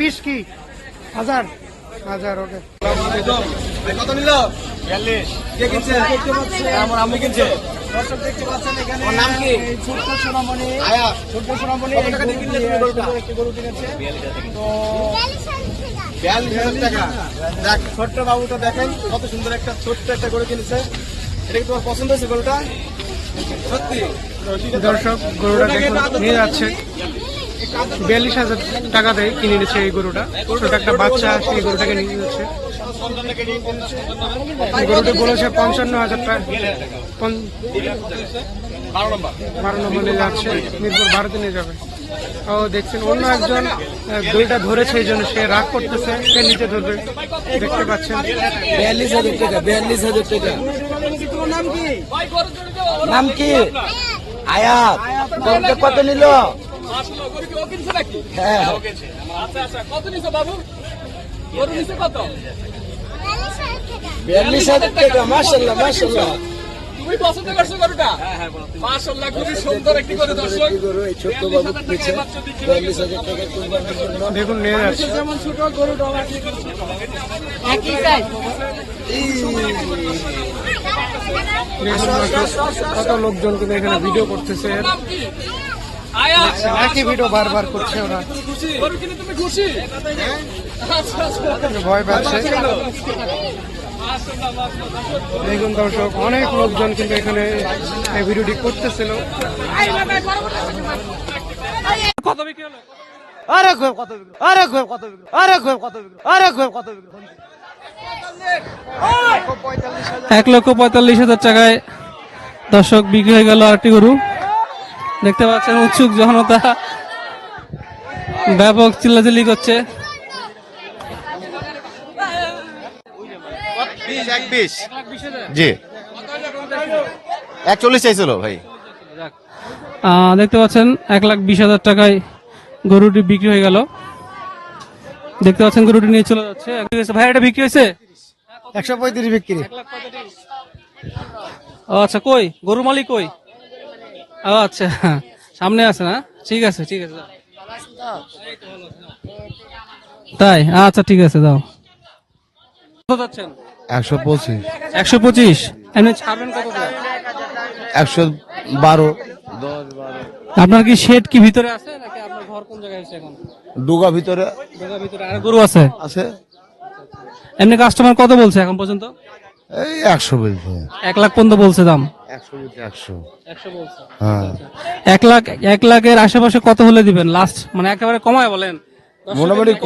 বিশ কি? হাজার? হাজার ওকে। কত নিল? বিয়াল্লিশ। কে কিনছে? আমার আম্মু কিনছে। দর্শক দেখতে পাচ্ছেন এখানে ওর নাম কি? ছোট্ট সোনামণি। আয়া। ছোট্ট সোনামণি কত টাকা দিয়ে কিনলে তুমি গরুটা? একটি গরু কিনেছে। তো বিয়াল্লিশ হাজার টাকা। দেখ ছোট্ট বাবুটা দেখেন কত সুন্দর একটা ছোট্ট একটা গরু কিনেছে। এটা কি তোমার পছন্দ হয়েছে গরুটা? সত্যি। দর্শক গরুটা নিয়ে যাচ্ছে। বিয়াল্লিশ হাজার টাকা দেয় কিনে নিচ্ছে এই গরুটা। ছোট একটা বাচ্চা, সেই গরুটাকে নিয়ে যাচ্ছে গরুটি বলেছে পঞ্চান্ন হাজার টাকা। বারো নম্বর নিয়ে যাচ্ছে মিরপুর ভারতে নিয়ে যাবে। ও, দেখছেন, অন্য একজন দইটা ধরেছে, এই জন্য সে রাগ করতেছে, সে নিচে ধরবে। দেখতে পাচ্ছেন। বিয়াল্লিশ হাজার টাকা, বিয়াল্লিশ হাজার টাকা। নাম কি? আয়াত। কত নিল? বিয়াল্লিশ হাজার টাকা মাসাল্লাহ মাসাল্লাহ তুমি পছন্দ করছ গরুটা? মাশাআল্লাহ খুবই সুন্দর একটি গরু দর্শক। এই ছোট্ট বাবু কিনেছে বিয়াল্লিশ টাকা কুরবানির জন্য দেখুন নিয়ে যাচ্ছে যেমন ছোট গরুটা দেখুন দর্শক, কত লোকজন কিন্তু এখানে ভিডিও করতেছে। একই ভিডিও বারবার করছে ওরা। খুশি? আচ্ছা আচ্ছা। ভয় পাচ্ছে। দেখুন দর্শক অনেক লোকজন কিন্তু এখানে এই ভিডিওটি করতেছিল। কত বিক্রি হলো? আরে ঘর কত বিক্রি আরে ঘর কত বিক্রি আরে ঘর কত বিক্রি আরে ঘর কত বিক্রি। এক লক্ষ পঁয়তাল্লিশ হাজার টাকায় দর্শক বিক্রি হয়ে গেল আরেকটি গরু। দেখতে পাচ্ছেন উৎসুক জনতা। ব্যাপক চিল্লাচিল্লি করছে। জি। একচল্লিশ চাইছিল ভাই। দেখতে পাচ্ছেন এক লাখ বিশ হাজার টাকায় গরুটি বিক্রি হয়ে গেল। দেখতে পাচ্ছেন গরুটি নিয়ে চলে যাচ্ছে। ভাই এটা বিক্রি হয়েছে? একশো পঁয়ত্রিশ বিক্রি। ও আচ্ছা কই? গরু মালিক কই? ও আচ্ছা। সামনে আছে না? ঠিক আছে ঠিক আছে যাও। তাই? আচ্ছা ঠিক আছে কত যাচ্ছেন? একশো পঁচিশ। একশো পঁচিশ? এমনি ছাড়বেন কত একশো বারো। আপনার কি শেড কি ভিতরে আছে নাকি আপনার ঘর কোন জায়গায় আছে এখন? ডুগা ভিতরে। জায়গার ভিতরে আর গরু আছে? আছে। এমনি কাস্টমার কত বলছে এখন পর্যন্ত? এই একশো বলছে। এক লাখ পর্যন্ত বলছে দাম। একশো বলছে একশো। একশো বলছে। হ্যাঁ। এক লাখ এক লাখের আশেপাশে কত হলে দিবেন? লাস্ট মানে একেবারে কমায় বলেন। মোটামুটি